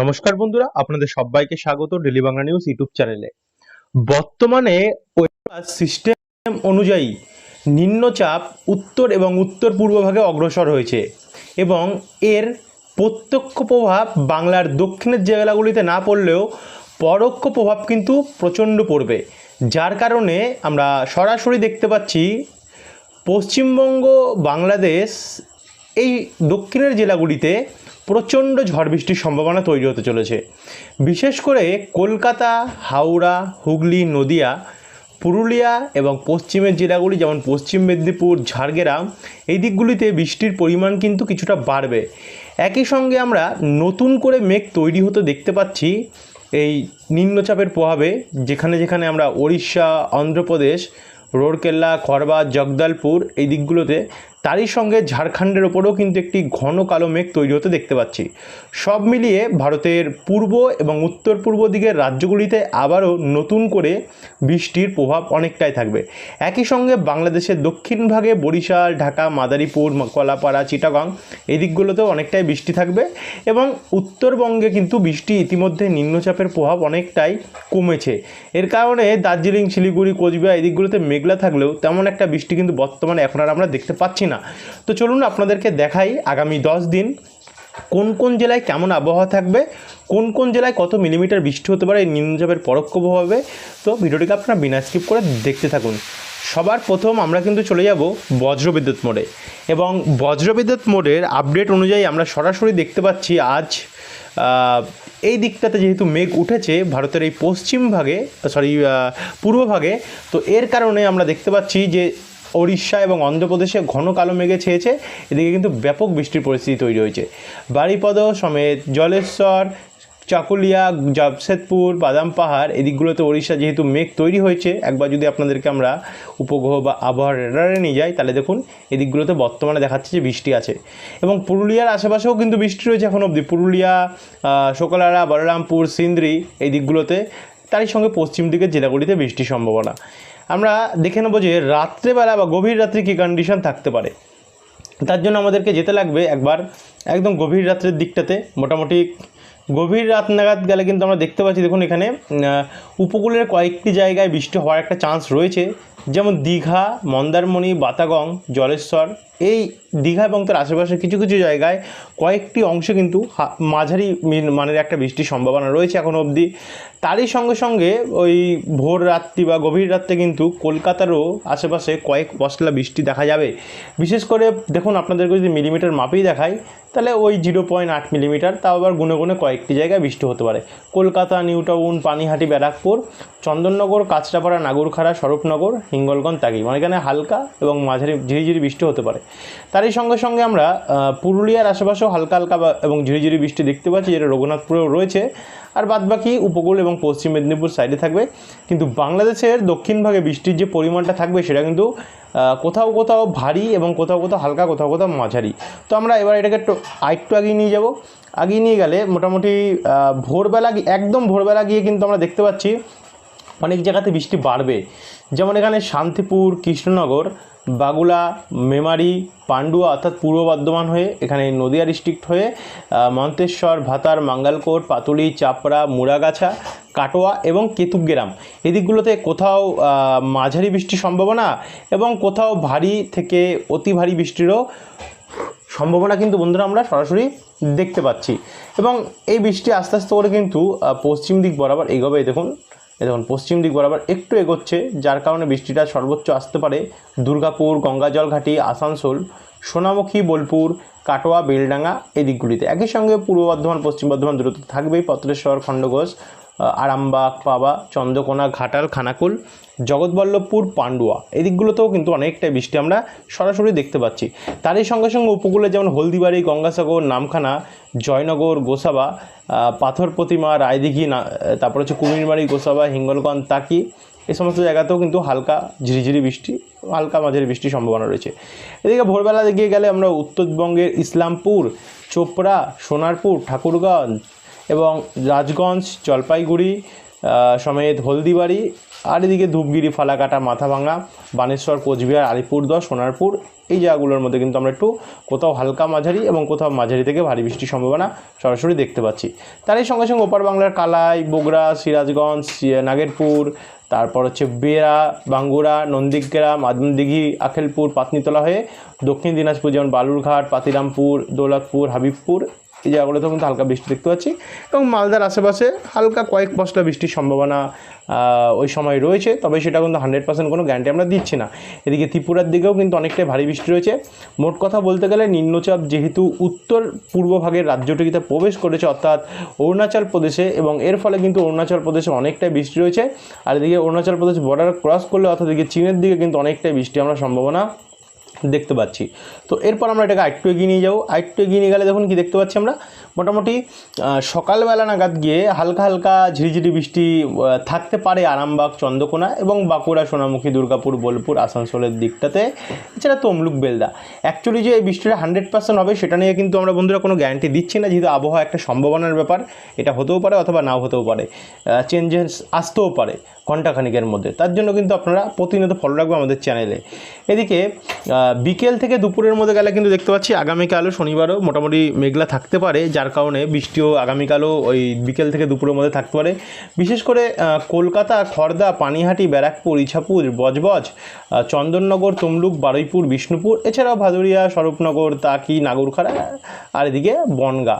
নমস্কার বন্ধুরা, আপনাদের সবাইকে স্বাগত ডেলি বাংলা নিউজ ইউটিউব চ্যানেলে। বর্তমানে সিস্টেম অনুযায়ী নিম্নচাপ উত্তর এবং উত্তর পূর্ব ভাগে অগ্রসর হয়েছে এবং এর প্রত্যক্ষ প্রভাব বাংলার দক্ষিণের জেলাগুলিতে না পড়লেও পরোক্ষ প্রভাব কিন্তু প্রচণ্ড পড়বে। যার কারণে আমরা সরাসরি দেখতে পাচ্ছি পশ্চিমবঙ্গ, বাংলাদেশ এই দক্ষিণের জেলাগুলিতে প্রচণ্ড ঝড় বৃষ্টির সম্ভাবনা তৈরি হতে চলেছে। বিশেষ করে কলকাতা, হাওড়া, হুগলি, নদিয়া, পুরুলিয়া এবং পশ্চিমের জেলাগুলি যেমন পশ্চিম মেদিনীপুর, ঝাড়গ্রাম, এই দিকগুলিতে বৃষ্টির পরিমাণ কিন্তু কিছুটা বাড়বে। একই সঙ্গে আমরা নতুন করে মেঘ তৈরি হতে দেখতে পাচ্ছি এই নিম্নচাপের প্রভাবে, যেখানে যেখানে আমরা ওড়িশা, অন্ধ্রপ্রদেশ রোরকেল্লা খড়বা জগদলপুর এই দিকগুলোতে তারই সঙ্গে ঝাড়খণ্ডের ওপরেও কিন্তু একটি ঘন কালো মেঘ তৈরি হতে দেখতে পাচ্ছি। সব মিলিয়ে ভারতের পূর্ব এবং উত্তর পূর্ব দিকের রাজ্যগুলিতে আবারও নতুন করে বৃষ্টির প্রভাব অনেকটাই থাকবে। একই সঙ্গে বাংলাদেশের দক্ষিণ ভাগে বরিশাল, ঢাকা, মাদারীপুর, কলাপাড়া, চিটাগাং এই দিকগুলোতেও অনেকটাই বৃষ্টি থাকবে এবং উত্তরবঙ্গে কিন্তু বৃষ্টি ইতিমধ্যে নিম্নচাপের প্রভাব অনেকটাই কমেছে। এর কারণে দার্জিলিং, শিলিগুড়ি, কোচবিহার এই দিকগুলোতে মেঘলা থাকলেও তেমন একটা বৃষ্টি কিন্তু বর্তমানে এখন আর আমরা দেখতে পাচ্ছি না। তো চলুন আপনাদেরকে দেখাই আগামী দশ দিন কোন কোন জেলায় কেমন আবহাওয়া থাকবে, কোন কোন জেলায় কত মিলিমিটার বৃষ্টি হতে পারে, এই নিম্নচাপের পরোক্ষ প্রভাবে তো ভিডিওটিকে আপনারা বিনা স্কিপ করে দেখতে থাকুন। সবার প্রথম আমরা কিন্তু চলে যাব বজ্রবিদ্যুৎ মোড়ে এবং বজ্রবিদ্যুৎ মোড়ের আপডেট অনুযায়ী আমরা সরাসরি দেখতে পাচ্ছি আজ এই দিকটাতে যেহেতু মেঘ উঠেছে, ভারতের এই পশ্চিম ভাগে সরি পূর্ব ভাগে, তো এর কারণে আমরা দেখতে পাচ্ছি যে ওড়িশা এবং অন্ধ্রপ্রদেশে ঘন কালো মেঘে ছেয়েছে। এদিকে কিন্তু ব্যাপক বৃষ্টির পরিস্থিতি তৈরি হয়েছে। বাড়িপদ সমেত জলেশ্বর, চাকুলিয়া, জামশেদপুর, বাদাম পাহাড়, এদিকগুলোতে ওড়িশা যেহেতু মেঘ তৈরি হয়েছে, একবার যদি আপনাদেরকে আমরা উপগ্রহ বা আবহাওয়ার রেডারে নিয়ে যাই, তাহলে দেখুন এদিকগুলোতে বর্তমানে দেখাচ্ছে যে বৃষ্টি আছে। এবং পুরুলিয়ার আশেপাশেও কিন্তু বৃষ্টি রয়েছে এখন অবধি। পুরুলিয়া শোকলারা, বলরামপুর, সিন্দ্রি, এই দিকগুলোতে তারই সঙ্গে পশ্চিম দিকের জেলাগুলিতে বৃষ্টির সম্ভাবনা। আমরা দেখে নেব যে রাত্রেবেলা বা গভীর রাত্রে কী কন্ডিশন থাকতে পারে। তার জন্য আমাদেরকে যেতে লাগবে একবার একদম গভীর রাত্রের দিকটাতে। মোটামুটি গভীর রাত নাগাদ গেলে কিন্তু আমরা দেখতে পাচ্ছি, দেখুন এখানে উপকূলের কয়েকটি জায়গায় বৃষ্টি হওয়ার একটা চান্স রয়েছে। যেমন দীঘা, মন্দারমণি, বাতাগং, জলেশ্বর, এই দীঘা এবং তার আশেপাশে কিছু কিছু জায়গায় কয়েকটি অংশে কিন্তু মাঝারি মিন- মানের একটা বৃষ্টির সম্ভাবনা রয়েছে এখন অবধি। তারই সঙ্গে সঙ্গে ওই ভোর রাত্রি বা গভীর রাত্রে কিন্তু কলকাতারও আশেপাশে কয়েক পশলা বৃষ্টি দেখা যাবে। বিশেষ করে দেখুন, আপনাদেরকে যদি মিলিমিটার মাপেই দেখায় তাহলে ওই জিরো পয়েন্ট আট মিলিমিটার, তাও আবার গুনে গুনে কয়েকটি জায়গায় বৃষ্টি হতে পারে। কলকাতা নিউ টাউন পানিহাটি, ব্যারাকপুর, চন্দননগর, কাঁচরাপাড়া, নাগরখাড়া, স্বরূপনগর হিঙ্গলগঞ্জ তাগি মানে এখানে হালকা এবং মাঝারি ঝিরিঝিরি বৃষ্টি হতে পারে। তারই সঙ্গে সঙ্গে আমরা পুরুলিয়ার আশেপাশেও হালকা হালকা এবং ঝিরিঝিরি বৃষ্টি দেখতে পাচ্ছি, যেটা রঘুনাথপুরেও রয়েছে। আর বাদবাকি উপকূল এবং পশ্চিম মেদিনীপুর সাইডে থাকবে। কিন্তু বাংলাদেশের দক্ষিণ ভাগে বৃষ্টির যে পরিমাণটা থাকবে, সেটা কিন্তু কোথাও কোথাও ভারী এবং কোথাও কোথাও হালকা, কোথাও কোথাও মাঝারি। তো আমরা এবার এটাকে একটু আরেকটু আগিয়ে নিয়ে যাব। আগিয়ে নিয়ে গেলে মোটামুটি ভোরবেলা একদম ভোরবেলা গিয়ে কিন্তু আমরা দেখতে পাচ্ছি অনেক জায়গাতে বৃষ্টি বাড়বে। যেমন এখানে শান্তিপুর, কৃষ্ণনগর, বাগুলা, মেমারি, পান্ডুয়া অর্থাৎ পূর্ব বর্ধমান হয়ে এখানে নদিয়া ডিস্ট্রিক্ট হয়ে মন্তেশ্বর, ভাতার, মাঙ্গালকোট, পাতুলি, চাপড়া, মুড়াগাছা, কাটোয়া এবং কেতুগ্রাম এদিকগুলোতে কোথাও মাঝারি বৃষ্টির সম্ভাবনা এবং কোথাও ভারী থেকে অতি ভারী বৃষ্টিরও সম্ভাবনা কিন্তু বন্ধুরা আমরা সরাসরি দেখতে পাচ্ছি। এবং এই বৃষ্টি আস্তে আস্তে করে কিন্তু পশ্চিম দিক বরাবর এগোবে। দেখুন দেখুন, পশ্চিম দিক বরাবর একটু এগোচ্ছে, যার কারণে বৃষ্টিটা সর্বোচ্চ আসতে পারে। দুর্গাপুর গঙ্গাজল ঘাটি আসানসোল, সোনামুখী, বোলপুর, কাটোয়া, বেলডাঙ্গা এই দিকগুলিতে একই সঙ্গে পূর্ব বর্ধমান, পশ্চিম বর্ধমান দূরত্ব থাকবেই। পত্রেশ্বর, খণ্ডঘোষ আরামবাগ, পাবা, চন্দ্রকোনা, ঘাটাল, খানাকুল, জগৎবল্লভপুর, পান্ডুয়া। এই দিকগুলোতেও কিন্তু অনেকটাই বৃষ্টি আমরা সরাসরি দেখতে পাচ্ছি। তারই সঙ্গে সঙ্গে উপকূলে যেমন হলদিবাড়ি, গঙ্গাসাগর, নামখানা, জয়নগর, গোসাবা পাথর প্রতিমা, রায়দিঘি, না, তারপর হচ্ছে কুমিরমারি, গোসাবা, হিঙ্গলগঞ্জ, তাকি এই সমস্ত জায়গাতেও কিন্তু হালকা ঝিরিঝিরি বৃষ্টি, হালকা মাঝারি বৃষ্টির সম্ভাবনা রয়েছে। এদিকে ভোরবেলা গিয়ে গেলে আমরা উত্তরবঙ্গের ইসলামপুর, চোপড়া, সোনারপুর, ঠাকুরগঞ্জ এবং রাজগঞ্জ, জলপাইগুড়ি সমেত হলদিবাড়ি, আর এদিকে ধূপগিরি, ফালাকাটা মাথাভাঙা বানেশ্বর, কোচবিহার আলিপুরদহ সোনারপুর, এই জায়গাগুলোর মধ্যে কিন্তু আমরা একটু কোথাও হালকা মাঝারি এবং কোথাও মাঝারি থেকে ভারী বৃষ্টির সম্ভাবনা সরাসরি দেখতে পাচ্ছি। তারই সঙ্গে সঙ্গে ওপার বাংলার কালাই, বগুড়া, সিরাজগঞ্জ নাগেরপুর, তারপর হচ্ছে বেড়া, বাঙ্গুড়া, নন্দীগ্রাম, আদমদিঘি, আখেলপুর পাতনিতলা হয়ে দক্ষিণ দিনাজপুর যেমন বালুরঘাট, পাতিরামপুর, দৌলতপুর, হাবিবপুর এই জায়গাগুলোতেও কিন্তু হালকা বৃষ্টি দেখতে পাচ্ছি এবং মালদার আশেপাশে হালকা কয়েক পশলা বৃষ্টির সম্ভাবনা ওই সময় রয়েছে। তবে সেটা কিন্তু হান্ড্রেড পার্সেন্ট কোনো গ্যারান্টি আমরা দিচ্ছি না। এদিকে ত্রিপুরার দিকেও কিন্তু অনেকটাই ভারী বৃষ্টি রয়েছে। মোট কথা বলতে গেলে নিম্নচাপ যেহেতু উত্তর পূর্ব ভাগের রাজ্যটিতে প্রবেশ করেছে, অর্থাৎ অরুণাচল প্রদেশে এবং এর ফলে কিন্তু অরুণাচল প্রদেশে অনেকটাই বৃষ্টি রয়েছে। আর এদিকে অরুণাচল প্রদেশ বর্ডার ক্রস করলে অর্থাৎ এদিকে চীনের দিকে কিন্তু অনেকটাই বৃষ্টি আমরা সম্ভাবনা দেখতে পাচ্ছি। তো এরপর আমরা এটাকে আরেকটু এগিয়ে নিয়ে যাব। আরেকটু এগিয়ে নিয়ে গেলে দেখুন কি দেখতে পাচ্ছি আমরা? মোটামুটি সকালবেলা নাগাদ গিয়ে হালকা হালকা ঝিরিঝিরি বৃষ্টি থাকতে পারে আরামবাগ, চন্দ্রকোনা এবং বাঁকুড়া, সোনামুখী, দুর্গাপুর, বোলপুর, আসানসোলের দিকটাতে। এছাড়া তমলুক, বেলদা। অ্যাকচুয়ালি যে বৃষ্টিটা হান্ড্রেড পার্সেন্ট হবে, সেটা নিয়ে কিন্তু আমরা বন্ধুরা কোনো গ্যারান্টি দিচ্ছি না, যেহেতু আবহাওয়া একটা সম্ভাবনার ব্যাপার। এটা হতেও পারে অথবা নাও হতেও পারে। চেঞ্জেস আসতেও পারে ঘন্টাখানিকের মধ্যে। তার জন্য কিন্তু আপনারা প্রতিনিয়ত ফলো রাখবেন আমাদের চ্যানেলে এদিকে বিকেল থেকে দুপুরের মধ্যে গেলে কিন্তু দেখতে পাচ্ছি আগামীকালও শনিবারও মোটামুটি মেঘলা থাকতে পারে, যার কারণে বৃষ্টিও আগামীকালও ওই বিকেল থেকে দুপুরের মধ্যে থাকতে পারে। বিশেষ করে কলকাতা খড়দা পানিহাটি, ব্যারাকপুর, ইছাপুর, বজবজ চন্দননগর, তমলুক, বারুইপুর, বিষ্ণুপুর, এছাড়াও ভাদুরিয়া স্বরূপনগর, তাকি, নাগরখাড়া, আর এদিকে বনগা।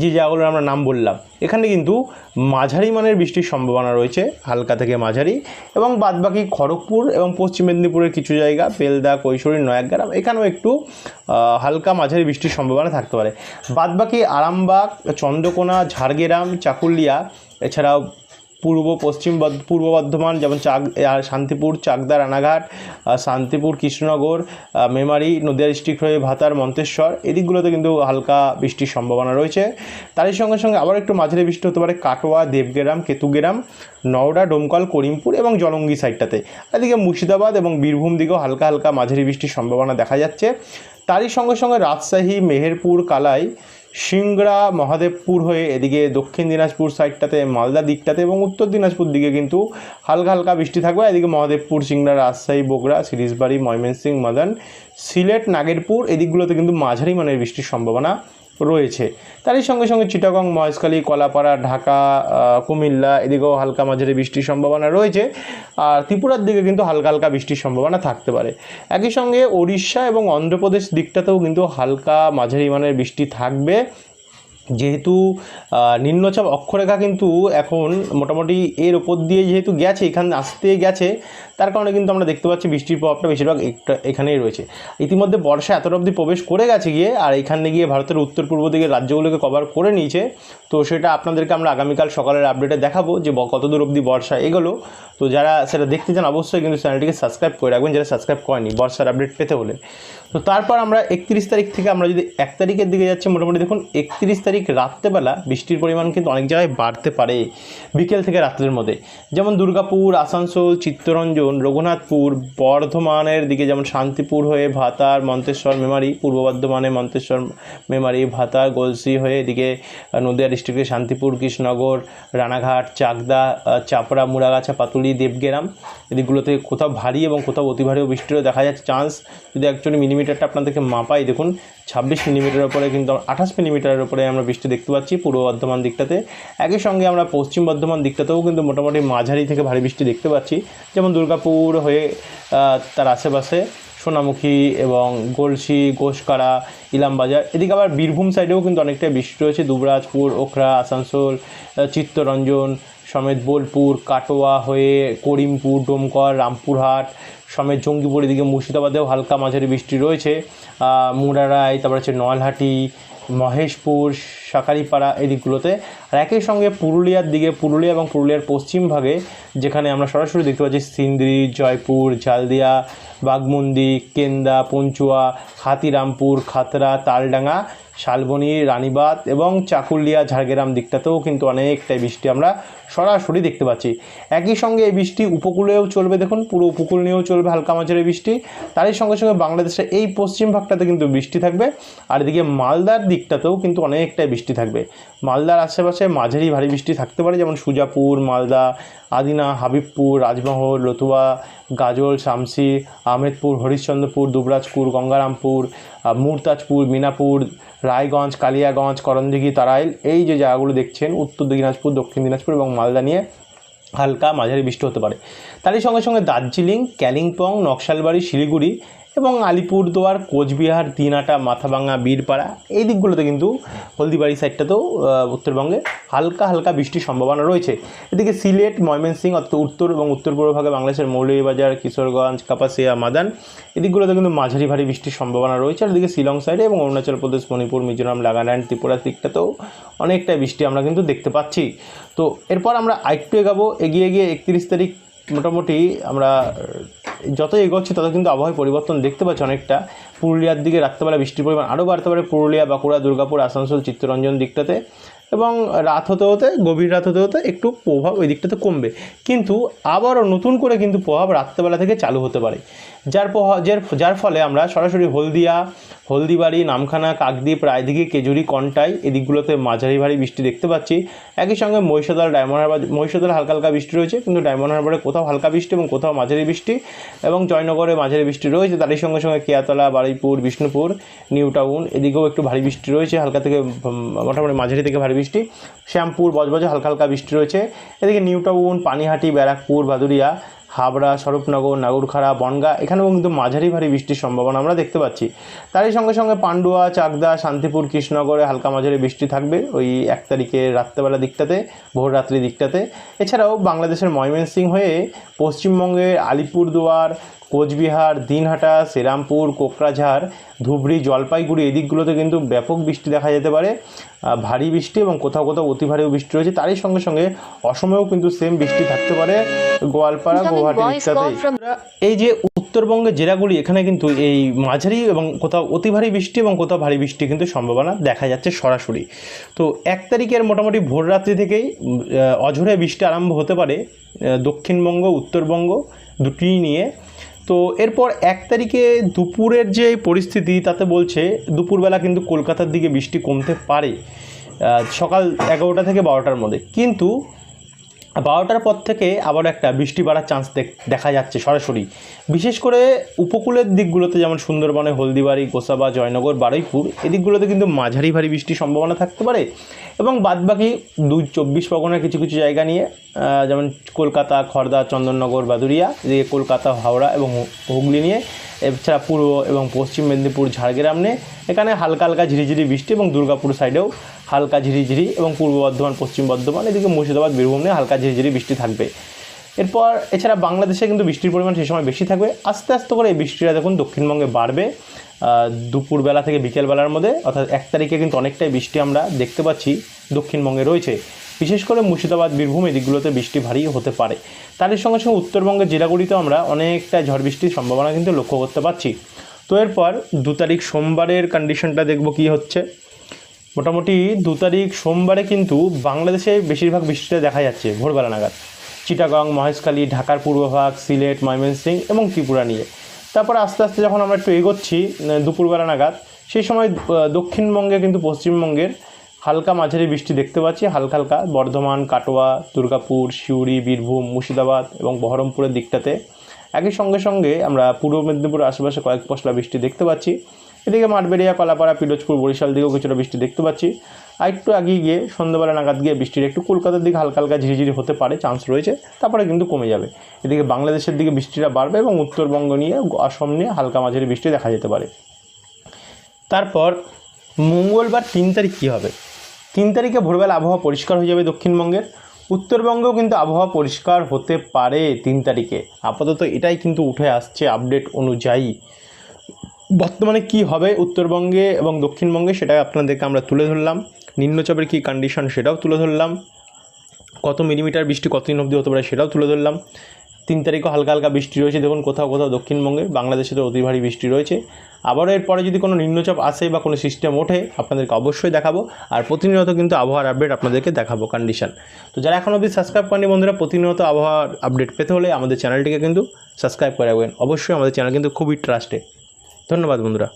যে জায়গাগুলোর আমরা নাম বললাম। এখানে কিন্তু মাঝারি মানের বৃষ্টির সম্ভাবনা রয়েছে, হালকা থেকে মাঝারি। এবং বাদবাকি খড়গপুর এবং পশ্চিম মেদিনীপুরের কিছু জায়গা, বেলদা, কৈশোরী, নয়াগ্রাম, এখানেও একটু হালকা মাঝারি বৃষ্টির সম্ভাবনা থাকতে পারে। বাদবাকি আরামবাগ, চন্দ্রকোনা, ঝাড়গ্রাম, চাকুলিয়া, এছাড়াও পূর্ব পশ্চিম পূর্ব বর্ধমান, যেমন চাক শান্তিপুর, চাকদা, রানাঘাট শান্তিপুর, কৃষ্ণনগর মেমারি, নদিয়া ডিস্ট্রিক্ট হয়ে ভাতার মন্তেশ্বর, এদিকগুলোতে কিন্তু হালকা বৃষ্টির সম্ভাবনা রয়েছে। তারই সঙ্গে সঙ্গে আবার একটু মাঝারি বৃষ্টি হতে পারে কাটোয়া, দেবগ্রাম, কেতুগ্রাম, নওড়া, ডোমকল, করিমপুর এবং জলঙ্গি সাইডটাতে। এদিকে মুর্শিদাবাদ এবং বীরভূম দিকেও হালকা হালকা মাঝারি বৃষ্টির সম্ভাবনা দেখা যাচ্ছে। তারই সঙ্গে সঙ্গে রাজশাহী, মেহেরপুর, কালাই সিংড়া, মহাদেবপুর হয়ে এদিকে দক্ষিণ দিনাজপুর সাইডটাতে, মালদা দিকটাতে এবং উত্তর দিনাজপুর দিকে কিন্তু হালকা হালকা বৃষ্টি থাকবে। এদিকে মহাদেবপুর, সিংড়া, রাজশাহী, বগুড়া, সিরিজবাড়ি, ময়মনসিংহ মদন সিলেট, নাগেরপুর, এদিকগুলোতে কিন্তু মাঝারি মানের বৃষ্টির সম্ভাবনা রয়েছে। তারই সঙ্গে সঙ্গে চিটাগং, মহেশখালী, কলাপাড়া, ঢাকা কুমিল্লা এদিকেও হালকা মাঝারি বৃষ্টির সম্ভাবনা রয়েছে। আর ত্রিপুরার দিকে কিন্তু হালকা হালকা বৃষ্টির সম্ভাবনা থাকতে পারে। একই সঙ্গে ওড়িশা এবং অন্ধ্রপ্রদেশ দিকটাতেও কিন্তু হালকা মাঝারি মানের বৃষ্টি থাকবে। যেহেতু নিম্নচাপ অক্ষরেখা কিন্তু এখন মোটামুটি এর ওপর দিয়ে যেহেতু গেছে, এখানে আসতে গেছে, তার কারণে কিন্তু আমরা দেখতে পাচ্ছি বৃষ্টির প্রভাবটা বেশিরভাগ একটা, এখানেই রয়েছে। ইতিমধ্যে বর্ষা এতটা অবধি প্রবেশ করে গেছে গিয়ে, আর এখানে গিয়ে ভারতের উত্তর পূর্ব দিকে রাজ্যগুলোকে কভার করে নিয়েছে, তো সেটা আপনাদেরকে আমরা আগামীকাল সকালের আপডেটে দেখাবো যে কতদূর অবধি বর্ষা এগোলো। তো যারা সেটা দেখতে চান, অবশ্যই কিন্তু চ্যানেলটিকে সাবস্ক্রাইব করে রাখবেন, যারা সাবস্ক্রাইব করেনি বর্ষার আপডেট পেতে হলে। তো তারপর আমরা একত্রিশ তারিখ থেকে আমরা যদি এক তারিখের দিকে যাচ্ছি, মোটামুটি দেখুন, একত্রিশ তারিখ রাত্রেবেলা বৃষ্টির পরিমাণ কিন্তু অনেক জায়গায় বাড়তে পারে, বিকেল থেকে রাত্রের মধ্যে। যেমন দুর্গাপুর, আসানসোল, চিত্তরঞ্জন, রঘুনাথপুর, বর্ধমানের দিকে যেমন শান্তিপুর হয়ে ভাতার, মন্তেশ্বর মেমারি, পূর্ব বর্ধমানে মন্তেশ্বর মেমারি, ভাতার, গলসি হয়ে এদিকে নদিয়া ডিস্ট্রিক্টে শান্তিপুর, কৃষ্ণনগর, রানাঘাট, চাকদা চাপড়া, মুড়াগাছা, পাতুলি, দেবগ্রাম। এদিকগুলোতে কোথাও ভারী এবং কোথাও অতি ভারী বৃষ্টিরও দেখা যাচ্ছে। চান্স যদি অ্যাকচুয়ালি মিলিমিটারটা আপনাদেরকে মাপাই। দেখুন, ছাব্বিশ মিলিমিটারের উপরে কিন্তু, আঠাশ মিলিমিটারের উপরে আমরা বৃষ্টি দেখতে পাচ্ছি পূর্ব বর্ধমান দিকটাতে। একই সঙ্গে আমরা পশ্চিম বর্ধমান দিকটাতেও কিন্তু মোটামুটি মাঝারি থেকে ভারী বৃষ্টি দেখতে পাচ্ছি। যেমন দুর্গাপুর হয়ে তার আশেপাশে সোনামুখী এবং গলসি, গোসকারা, ইলামবাজার। এদিকে আবার বীরভূম সাইডেও কিন্তু অনেকটাই বৃষ্টি রয়েছে। দুবরাজপুর, ওখরা, আসানসোল চিত্তরঞ্জন, সমেত বোলপুর, কাটোয়া হয়ে করিমপুর, ডোমকর, রামপুরহাট সমেত জঙ্গিপুর এদিকে মুর্শিদাবাদেও হালকা মাঝারি বৃষ্টি রয়েছে। আহ, মুরারাই তারপর হচ্ছে নলহাটি মহেশপুর শাকারিপাড়া এদিকগুলোতে। আর একই সঙ্গে পুরুলিয়ার দিকে পুরুলিয়া এবং পুরুলিয়ার পশ্চিম ভাগে যেখানে আমরা সরাসরি দেখতে পাচ্ছি সিন্দ্রি জয়পুর জালদিয়া বাগমুন্দি কেন্দা পঞ্চুয়া হাতিরামপুর খাতরা তালডাঙ্গা শালবনি রানীবাদ এবং চাকুলিয়া, ঝাড়গ্রাম দিকটাতেও কিন্তু অনেকটাই বৃষ্টি আমরা সরাসরি দেখতে পাচ্ছি। একই সঙ্গে এই বৃষ্টি উপকূলেও চলবে দেখুন, পুরো উপকূল নিয়েও চলবে হালকা মাঝারি বৃষ্টি। তারই সঙ্গে সঙ্গে বাংলাদেশের এই পশ্চিম ভাগটাতে কিন্তু বৃষ্টি থাকবে আর এদিকে মালদার দিকটাতেও কিন্তু অনেকটাই বৃষ্টি থাকবে। মালদার আশেপাশে মাঝারি ভারী বৃষ্টি থাকতে পারে, যেমন সুজাপুর, মালদা, আদিনা, হাবিবপুর, রাজমহল লতুয়া গাজল, শামসি, আহমেদপুর, হরিশ্চন্দ্রপুর, দুবরাজপুর, গঙ্গারামপুর মুরতাজপুর, মিনাপুর, রায়গঞ্জ, কালিয়াগঞ্জ, করণদিঘি, তারাইল, এই যে জায়গাগুলো দেখছেন, উত্তর দিনাজপুর, দক্ষিণ দিনাজপুর এবং মালদা নিয়ে হালকা মাঝারি বৃষ্টি হতে পারে। তারই সঙ্গে সঙ্গে দার্জিলিং কালিম্পং নকশালবাড়ি, শিলিগুড়ি এবং আলিপুরদুয়ার, কোচবিহার দিনাটা মাথাভাঙা বীরপাড়া এই দিকগুলোতে কিন্তু হলদিবাড়ি সাইডটাতেও উত্তরবঙ্গে হালকা হালকা বৃষ্টির সম্ভাবনা রয়েছে। এদিকে সিলেট, ময়মনসিংহ অর্থাৎ উত্তর এবং উত্তর পূর্ব ভাগে বাংলাদেশের মৌলভীবাজার, কিশোরগঞ্জ, কাপাসিয়া, মাদান এদিকগুলোতে কিন্তু মাঝারি ভারী বৃষ্টির সম্ভাবনা রয়েছে। আর এদিকে শিলং সাইডে এবং অরুণাচল প্রদেশ, মণিপুর, মিজোরাম, নাগাল্যান্ড, ত্রিপুরা দিকটাতেও অনেকটা বৃষ্টি আমরা কিন্তু দেখতে পাচ্ছি। তো এরপর আমরা আরেকটু এগাবো। এগিয়ে গিয়ে একত্রিশ তারিখ মোটামুটি আমরা যত এগোচ্ছি তত কিন্তু আবহাওয়ার পরিবর্তন দেখতে পাচ্ছি অনেকটা। পুরুলিয়ার দিকে রাত্রেবেলা বৃষ্টির পরিমাণ আরও বাড়তে পারে পুরুলিয়া, বাঁকুড়া, দুর্গাপুর, আসানসোল, চিত্তরঞ্জন দিকটাতে। এবং রাত হতে হতে, গভীর রাত হতে হতে একটু প্রভাব ওই দিকটাতে কমবে। কিন্তু আবারও নতুন করে কিন্তু প্রভাব রাত্রেবেলা থেকে চালু হতে পারে। যার যার যার ফলে আমরা সরাসরি হলদিয়া, হলদিবাড়ি, নামখানা, কাকদ্বীপ, রায়দিঘি, কেজুরি, কন্টাই এদিকগুলোতে মাঝারি ভারী বৃষ্টি দেখতে পাচ্ছি। একই সঙ্গে মহিষাদল, ডায়মন্ড হারবার, মহিষাদল হালকা হালকা বৃষ্টি রয়েছে, কিন্তু ডায়মন্ড হারবারে কোথাও হালকা বৃষ্টি এবং কোথাও মাঝারি বৃষ্টি এবং জয়নগরে মাঝারি বৃষ্টি রয়েছে। তারই সঙ্গে সঙ্গে কেয়াতলা, বারুইপুর, বিষ্ণুপুর, নিউ টাউন এদিকেও একটু ভারী বৃষ্টি রয়েছে, হালকা থেকে মোটামুটি মাঝারি থেকে ভারী বৃষ্টি। শ্যামপুর, বজবজে হালকা হালকা বৃষ্টি রয়েছে। এদিকে নিউ টাউন, পানিহাটি, ব্যারাকপুর, ভাদুরিয়া হাবড়া, স্বরূপনগর, নাগরখাড়া, বনগা, এখানেও কিন্তু মাঝারি ভারী বৃষ্টির সম্ভাবনা আমরা দেখতে পাচ্ছি। তারই সঙ্গে সঙ্গে পান্ডুয়া, চাকদা, শান্তিপুর, কৃষ্ণনগরে হালকা মাঝারি বৃষ্টি থাকবে ওই এক তারিখে রাত্রেবেলা দিকটাতে, ভোর রাত্রি দিকটাতে। এছাড়াও বাংলাদেশের ময়মনসিং হয়ে পশ্চিমবঙ্গের আলিপুরদুয়ার কোচবিহার দিনহাটা শ্রীরামপুর কোকরাঝাড় ধুবড়ি জলপাইগুড়ি এই দিকগুলোতে কিন্তু ব্যাপক বৃষ্টি দেখা যেতে পারে। ভারী বৃষ্টি এবং কোথাও কোথাও অতি ভারীও বৃষ্টি রয়েছে। তারই সঙ্গে সঙ্গে অসমেও কিন্তু সেম বৃষ্টি থাকতে পারে। গোয়ালপাড়া গুয়াহাটি from- এই যে উত্তরবঙ্গের জেলাগুলি এখানে কিন্তু এই মাঝারি এবং কোথাও অতি ভারী বৃষ্টি এবং কোথাও ভারী বৃষ্টি কিন্তু সম্ভাবনা দেখা যাচ্ছে সরাসরি। তো এক তারিখের মোটামুটি ভোর রাত্রি থেকেই অঝোরে বৃষ্টি আরম্ভ হতে পারে দক্ষিণবঙ্গ উত্তরবঙ্গ দুটি নিয়ে। তো এরপর এক তারিখে দুপুরের যে পরিস্থিতি, তাতে বলছে দুপুরবেলা কিন্তু কলকাতার দিকে বৃষ্টি কমতে পারে সকাল এগারোটা থেকে বারোটার মধ্যে। কিন্তু বারোটার পর থেকে আবার একটা বৃষ্টি বাড়ার চান্স দেখা যাচ্ছে সরাসরি। বিশেষ করে উপকূলের দিকগুলোতে যেমন সুন্দরবনে হলদিবাড়ি, গোসাবা, জয়নগর, বারুইপুর এদিকগুলোতে কিন্তু মাঝারি ভারী বৃষ্টির সম্ভাবনা থাকতে পারে এবং বাদবাকি দুই চব্বিশ পরগনার কিছু কিছু জায়গা নিয়ে যেমন কলকাতা খড়দা চন্দননগর বাদুরিয়া এদিকে কলকাতা, হাওড়া এবং হুগলি নিয়ে এছাড়া পূর্ব এবং পশ্চিম মেদিনীপুর, ঝাড়গ্রাম নিয়ে এখানে হালকা হালকা ঝিরিঝিরি বৃষ্টি এবং দুর্গাপুর সাইডেও হালকা ঝিরিঝিরি এবং পূর্ব বর্ধমান, পশ্চিম বর্ধমান, এদিকে মুর্শিদাবাদ, বীরভূম নিয়ে হালকা ঝিরিঝিরি বৃষ্টি থাকবে। এরপর এছাড়া বাংলাদেশে কিন্তু বৃষ্টির পরিমাণ সেই সময় বেশি থাকবে। আস্তে আস্তে করে এই বৃষ্টিটা দেখুন দক্ষিণবঙ্গে বাড়বে। দুপুরবেলা থেকে বিকেলবেলার মধ্যে, অর্থাৎ এক তারিখে কিন্তু অনেকটাই বৃষ্টি আমরা দেখতে পাচ্ছি দক্ষিণবঙ্গে রয়েছে। বিশেষ করে মুর্শিদাবাদ, বীরভূম এদিকগুলোতে বৃষ্টি ভারী হতে পারে। তারই সঙ্গে সঙ্গে উত্তরবঙ্গের জেলাগুলিতেও আমরা অনেকটা ঝড় বৃষ্টির সম্ভাবনা কিন্তু লক্ষ্য করতে পারছি। তো এরপর দু তারিখ সোমবারের কন্ডিশনটা দেখব কি হচ্ছে। মোটামুটি দু তারিখ সোমবারে কিন্তু বাংলাদেশে বেশিরভাগ বৃষ্টিটা দেখা যাচ্ছে ভোরবেলা নাগাদ। চিটাগং, মহেশখালী, ঢাকার পূর্বভাগ সিলেট, ময়মনসিংহ এবং ত্রিপুরা নিয়ে। তারপর আস্তে আস্তে যখন আমরা একটু এগোচ্ছি, দুপুরবেলা নাগাদ, সেই সময় দক্ষিণবঙ্গে কিন্তু পশ্চিমবঙ্গের হালকা মাঝারি বৃষ্টি দেখতে পাচ্ছি। হালকা হালকা বর্ধমান, কাটোয়া, দুর্গাপুর, সিউড়ি, বীরভূম, মুর্শিদাবাদ এবং বহরমপুরের দিকটাতে। একই সঙ্গে সঙ্গে আমরা পূর্ব মেদিনীপুরের আশেপাশে কয়েক পশলা বৃষ্টি দেখতে পাচ্ছি। এদিকে মাঠবেড়িয়া, কলাপাড়া, পিরোজপুর, বরিশাল দিকেও কিছুটা বৃষ্টি দেখতে পাচ্ছি। আর একটু আগিয়ে গিয়ে সন্ধ্যাবেলা নাগাদ গিয়ে বৃষ্টির একটু কলকাতার দিকে হালকা হালকা ঝিরিঝিরি হতে পারে চান্স রয়েছে, তারপরে কিন্তু কমে যাবে। এদিকে বাংলাদেশের দিকে বৃষ্টিটা বাড়বে এবং উত্তরবঙ্গ নিয়ে অসম নিয়ে হালকা মাঝারি বৃষ্টি দেখা যেতে পারে। তারপর মঙ্গলবার তিন তারিখ কী হবে? তিন তারিখে ভোরবেলা আবহাওয়া পরিষ্কার হয়ে যাবে দক্ষিণবঙ্গের। উত্তরবঙ্গেও কিন্তু আবহাওয়া পরিষ্কার হতে পারে তিন তারিখে। আপাতত এটাই কিন্তু উঠে আসছে আপডেট অনুযায়ী। বর্তমানে কি হবে উত্তরবঙ্গে এবং দক্ষিণবঙ্গে সেটা আপনাদেরকে আমরা তুলে ধরলাম। নিম্নচাপের কী কন্ডিশন সেটাও তুলে ধরলাম। কত মিলিমিটার বৃষ্টি কতদিন অবধি হতে পারে সেটাও তুলে ধরলাম। তিন তারিখও হালকা হালকা বৃষ্টি রয়েছে। দেখুন, কোথাও কোথাও দক্ষিণবঙ্গে বাংলাদেশে তো অতি ভারী বৃষ্টি রয়েছে। আবারও এরপরে যদি কোনো নিম্নচাপ আসে বা কোনো সিস্টেম ওঠে, আপনাদেরকে অবশ্যই দেখাবো। আর প্রতিনিয়ত কিন্তু আবহাওয়ার আপডেট আপনাদেরকে দেখাবো কন্ডিশন তো যারা এখন অবধি সাবস্ক্রাইব করেনি বন্ধুরা, প্রতিনিয়ত আবহাওয়ার আপডেট পেতে হলে আমাদের চ্যানেলটিকে কিন্তু সাবস্ক্রাইব করে রাখবেন। অবশ্যই আমাদের চ্যানেল কিন্তু খুবই ট্রাস্টেড ধন্যবাদ বন্ধুরা।